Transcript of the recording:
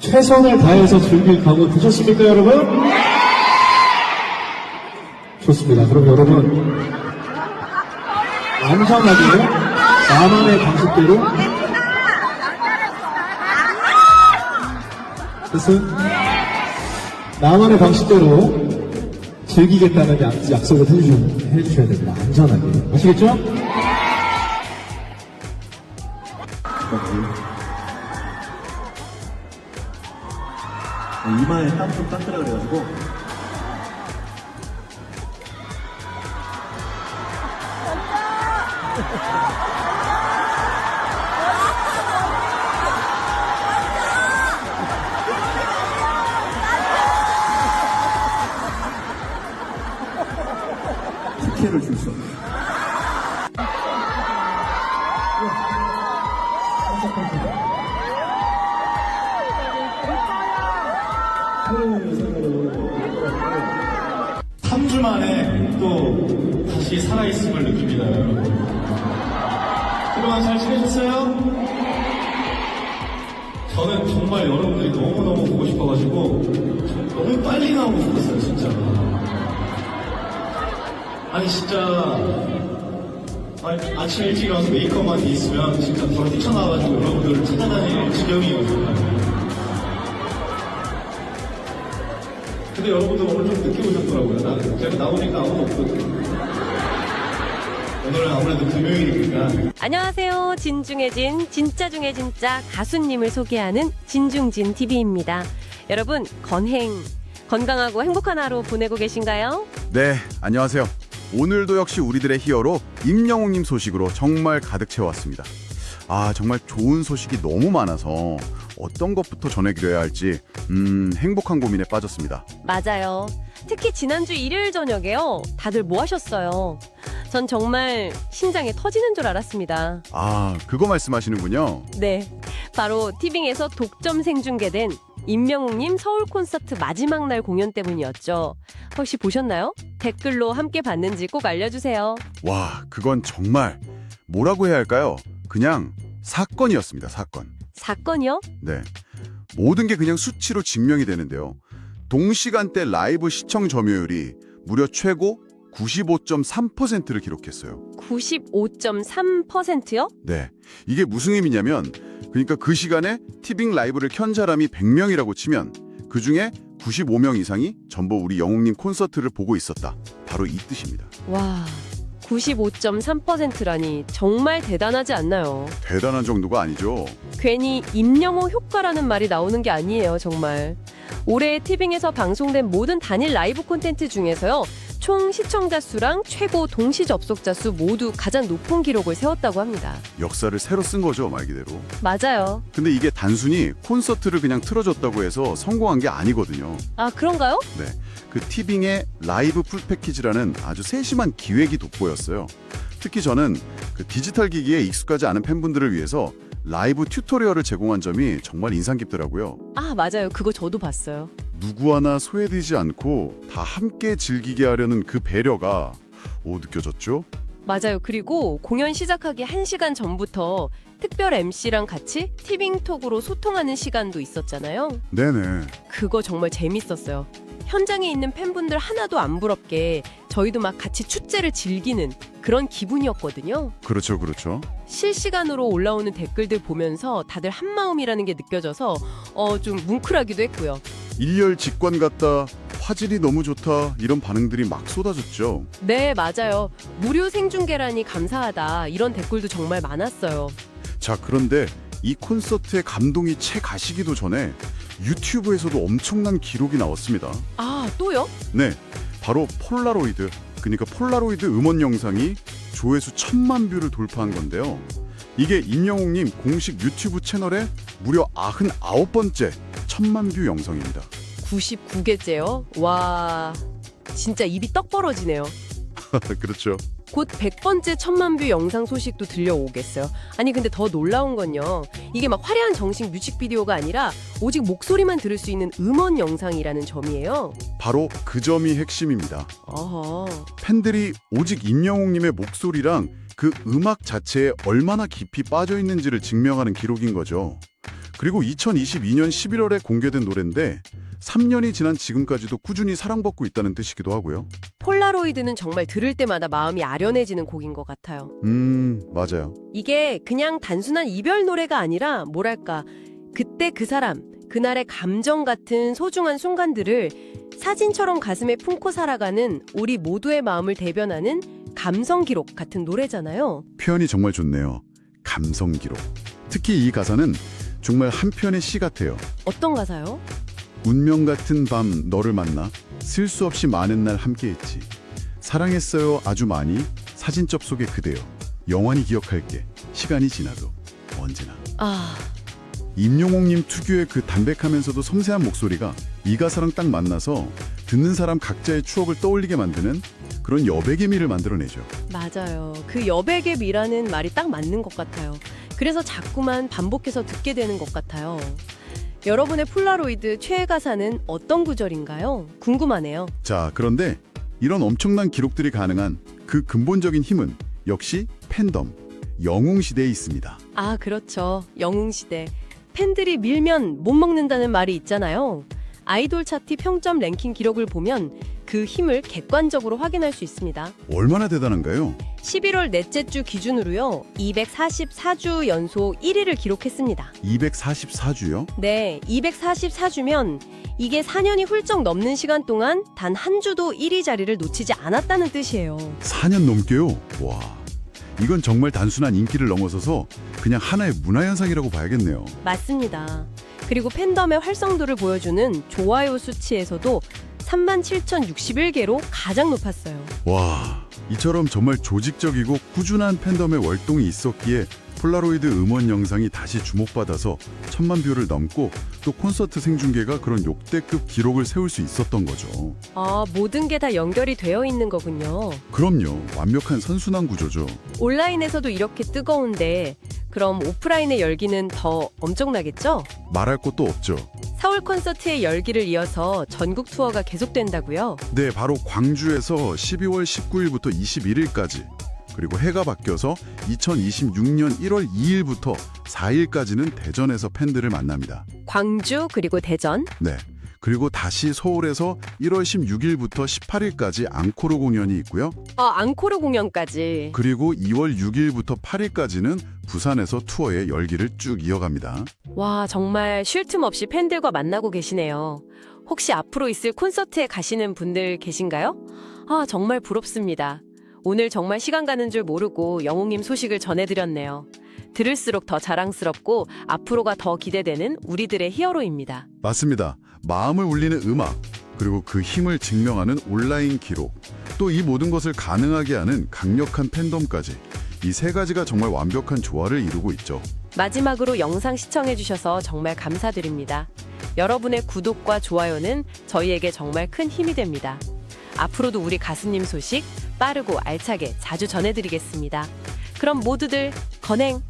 최선을 다해서 즐길 각오 되셨습니까, 여러분? 좋습니다. 그럼 여러분, 안전하게 나만의 방식대로 됐어요? 나만의 방식대로 즐기겠다는 약, 약속을 해주셔, 해주셔야 됩니다. 안전하게. 아시겠죠? 이마에 땀 좀 닦으라 그래가지고 특혜를 줄 수 없어요. 삼주 만에 또 다시 살아있음을 느낍니다, 여러분. 그동안 잘 지내셨어요? 저는 정말 여러분들이 너무너무 보고 싶어가지고 좀 너무 빨리 나오고 싶었어요, 진짜. 아니, 진짜 아니, 아침 일찍 일어나서 메이크업만 돼 있으면 진짜 바로 뛰쳐나와가지고 여러분들을 찾아다닐 지경이에요, 근데 여러분들 오늘 좀 늦게 오셨더라고요. 나, 제가 나오니까 아무도 없거든요. 오늘은 아무래도 금요일이니까 안녕하세요. 진중의 진, 진짜 중의 진짜 가수님을 소개하는 진중진 TV입니다. 여러분, 건행, 건강하고 행복한 하루 보내고 계신가요? 네, 안녕하세요. 오늘도 역시 우리들의 히어로 임영웅님 소식으로 정말 가득 채웠습니다. 아, 정말 좋은 소식이 너무 많아서 어떤 것부터 전해드려야 할지 음, 행복한 고민에 빠졌습니다. 맞아요. 특히 지난주 일요일 저녁에요. 다들 뭐 하셨어요? 전 정말 심장이 터지는 줄 알았습니다. 아, 그거 말씀하시는군요. 네. 바로 티빙에서 독점 생중계된 임명웅님 서울 콘서트 마지막 날 공연 때문이었죠. 혹시 보셨나요? 댓글로 함께 봤는지 꼭 알려주세요. 와, 그건 정말 뭐라고 해야 할까요? 그냥 사건이었습니다, 사건. 사건이요? 네. 모든 게 그냥 수치로 증명이 되는데요. 동시간대 라이브 시청 점유율이 무려 최고 95.3%를 기록했어요. 95.3%요? 네. 이게 무슨 의미냐면 그러니까 그 시간에 티빙 라이브를 켠 사람이 100명이라고 치면 그중에 95명 이상이 전부 우리 영웅님 콘서트를 보고 있었다. 바로 이 뜻입니다. 와, 95.3%라니 정말 대단하지 않나요? 대단한 정도가 아니죠. 괜히 임영호 효과라는 말이 나오는 게 아니에요, 정말. 올해 티빙에서 방송된 모든 단일 라이브 콘텐츠 중에서요. 총 시청자 수랑 최고 동시 접속자 수 모두 가장 높은 기록을 세웠다고 합니다. 역사를 새로 쓴 거죠, 말 그대로. 맞아요. 근데 이게 단순히 콘서트를 그냥 틀어줬다고 해서 성공한 게 아니거든요. 아, 그런가요? 네. 그 티빙의 라이브 풀 패키지라는 아주 세심한 기획이 돋보였어요. 특히 저는 그 디지털 기기에 익숙하지 않은 팬분들을 위해서 라이브 튜토리얼을 제공한 점이 정말 인상 깊더라고요. 아, 맞아요. 그거 저도 봤어요. 누구 하나 소외되지 않고 다 함께 즐기게 하려는 그 배려가 오 느껴졌죠? 맞아요. 그리고 공연 시작하기 1시간 전부터 특별 MC랑 같이 티빙톡으로 소통하는 시간도 있었잖아요. 네네. 그거 정말 재밌었어요. 현장에 있는 팬분들 하나도 안 부럽게 저희도 막 같이 축제를 즐기는 그런 기분이었거든요. 그렇죠, 그렇죠. 실시간으로 올라오는 댓글들 보면서 다들 한 마음이라는 게 느껴져서 어, 좀 뭉클하기도 했고요. 일렬 직관 같다, 화질이 너무 좋다 이런 반응들이 막 쏟아졌죠. 네, 맞아요. 무료 생중계라니 감사하다. 이런 댓글도 정말 많았어요. 자, 그런데 이 콘서트의 감동이 채 가시기도 전에 유튜브에서도 엄청난 기록이 나왔습니다. 아, 또요? 네, 바로 폴라로이드, 그러니까 폴라로이드 음원 영상이 조회수 천만 뷰를 돌파한 건데요. 이게 임영웅님 공식 유튜브 채널에 무려 99번째 천만 뷰 영상입니다. 99개째요? 와, 진짜 입이 떡 벌어지네요. 그렇죠. 곧 100번째 천만 뷰 영상 소식도 들려오겠어요. 아니 근데 더 놀라운 건요. 이게 막 화려한 정식 뮤직비디오가 아니라 오직 목소리만 들을 수 있는 음원 영상이라는 점이에요. 바로 그 점이 핵심입니다. 어허. 팬들이 오직 임영웅님의 목소리랑 그 음악 자체에 얼마나 깊이 빠져 있는지를 증명하는 기록인 거죠. 그리고 2022년 11월에 공개된 노래인데 3년이 지난 지금까지도 꾸준히 사랑받고 있다는 뜻이기도 하고요. 폴라로이드는 정말 들을 때마다 마음이 아련해지는 곡인 것 같아요. 음, 맞아요. 이게 그냥 단순한 이별 노래가 아니라 뭐랄까 그때 그 사람 그날의 감정 같은 소중한 순간들을 사진처럼 가슴에 품고 살아가는 우리 모두의 마음을 대변하는 감성 기록 같은 노래잖아요. 표현이 정말 좋네요. 감성 기록. 특히 이 가사는 정말 한 편의 시 같아요. 어떤 가사요? 운명 같은 밤 너를 만나 쓸 수 없이 많은 날 함께했지. 사랑했어요 아주 많이 사진첩 속의 그대여 영원히 기억할게 시간이 지나도 언제나. 아, 임용옥님 특유의 그 담백하면서도 섬세한 목소리가 이 가사랑 딱 만나서 듣는 사람 각자의 추억을 떠올리게 만드는 그런 여백의 미를 만들어내죠. 맞아요. 그 여백의 미라는 말이 딱 맞는 것 같아요. 그래서 자꾸만 반복해서 듣게 되는 것 같아요. 여러분의 폴라로이드 최애 가사는 어떤 구절인가요? 궁금하네요. 자, 그런데 이런 엄청난 기록들이 가능한 그 근본적인 힘은 역시 팬덤, 영웅 시대에 있습니다. 아, 그렇죠. 영웅시대. 팬들이 밀면 못 먹는다는 말이 있잖아요. 아이돌 차트 평점 랭킹 기록을 보면 그 힘을 객관적으로 확인할 수 있습니다. 얼마나 대단한가요? 11월 넷째 주 기준으로요. 244주 연속 1위를 기록했습니다. 244주요? 네, 244주면 이게 4년이 훌쩍 넘는 시간 동안 단 한 주도 1위 자리를 놓치지 않았다는 뜻이에요. 4년 넘게요? 와, 이건 정말 단순한 인기를 넘어서서 그냥 하나의 문화현상이라고 봐야겠네요. 맞습니다. 그리고 팬덤의 활성도를 보여주는 좋아요 수치에서도 37,061개로 가장 높았어요. 와, 이처럼 정말 조직적이고 꾸준한 팬덤의 월동이 있었기에 폴라로이드 음원 영상이 다시 주목받아서 천만 뷰를 넘고 또 콘서트 생중계가 그런 역대급 기록을 세울 수 있었던 거죠. 아, 모든 게 다 연결이 되어 있는 거군요. 그럼요, 완벽한 선순환 구조죠. 온라인에서도 이렇게 뜨거운데 그럼 오프라인의 열기는 더 엄청나겠죠? 말할 것도 없죠. 서울 콘서트의 열기를 이어서 전국 투어가 계속된다고요? 네, 바로 광주에서 12월 19일부터 21일까지 그리고 해가 바뀌어서 2026년 1월 2일부터 4일까지는 대전에서 팬들을 만납니다. 광주 그리고 대전 네. 그리고 다시 서울에서 1월 16일부터 18일까지 앙코르 공연이 있고요. 아, 앙코르 공연까지 그리고 2월 6일부터 8일까지는 부산에서 투어의 열기를 쭉 이어갑니다. 와 정말 쉴 틈 없이 팬들과 만나고 계시네요. 혹시 앞으로 있을 콘서트에 가시는 분들 계신가요? 아 정말 부럽습니다. 오늘 정말 시간 가는 줄 모르고 영웅님 소식을 전해드렸네요. 들을수록 더 자랑스럽고 앞으로가 더 기대되는 우리들의 히어로입니다. 맞습니다. 마음을 울리는 음악, 그리고 그 힘을 증명하는 온라인 기록, 또 이 모든 것을 가능하게 하는 강력한 팬덤까지 이 세 가지가 정말 완벽한 조화를 이루고 있죠. 마지막으로 영상 시청해주셔서 정말 감사드립니다. 여러분의 구독과 좋아요는 저희에게 정말 큰 힘이 됩니다. 앞으로도 우리 가수님 소식 빠르고 알차게 자주 전해드리겠습니다. 그럼 모두들 건행!